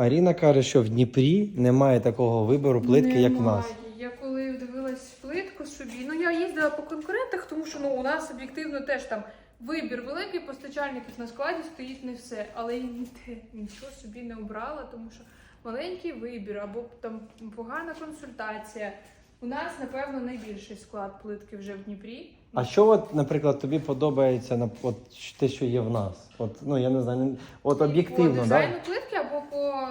Аріна каже, що в Дніпрі немає такого вибору плитки, як в нас. Немає. Я коли дивилась плитку собі, ну я їздила по конкурентах, тому що ну у нас об'єктивно теж там вибір великий, постачальників на складі стоїть не все. Але я ніде нічого собі не обрала, тому що маленький вибір або там погана консультація. У нас, напевно, найбільший склад плитки вже в Дніпрі. А що, от, наприклад, тобі подобається на от те, що є в нас? От ну я не знаю, от по об'єктивно, да? дизайну плитки або по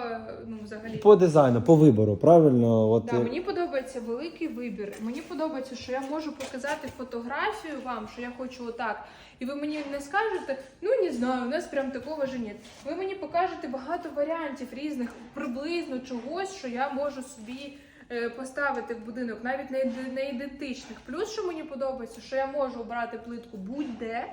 ну взагалі по дизайну, по вибору, правильно? От Да, мені подобається великий вибір. Мені подобається, що я можу показати фотографію вам, що я хочу отак. І ви мені не скажете, ну не знаю, у нас прям такого ж нет. Ви мені покажете багато варіантів різних, приблизно чогось, що я можу собі поставити в будинок, навіть не, ідентичних. Плюс, що мені подобається, що я можу обрати плитку будь-де,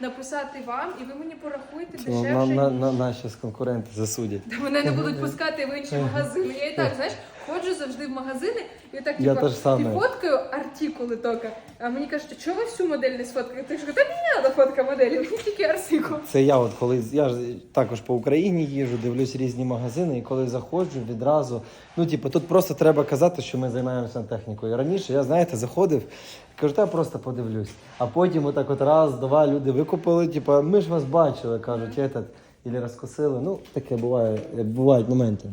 написати вам, і ви мені порахуєте ну, дешевше. на, на, на, наші конкуренти засудять. Мене не будуть пускати в інші магазини. Я і так, знаєш, ходжу завжди в магазини і так Я типу, теж саме. і фоткаю артикули тільки. А мені кажуть, чого ви всю модель не сфоткаєте? Я кажу, та мені не треба фотка моделі, мені тільки артикул. Це я, от коли я ж також по Україні їжджу, дивлюсь різні магазини, і коли заходжу відразу. Ну, типу, тут просто треба казати, що ми займаємося технікою. Раніше я, знаєте, заходив, кажу, та я просто подивлюсь. А потім отак от раз, два люди викупили, типу, ми ж вас бачили, кажуть, этот, і розкосили. Ну, таке буває, бувають моменти.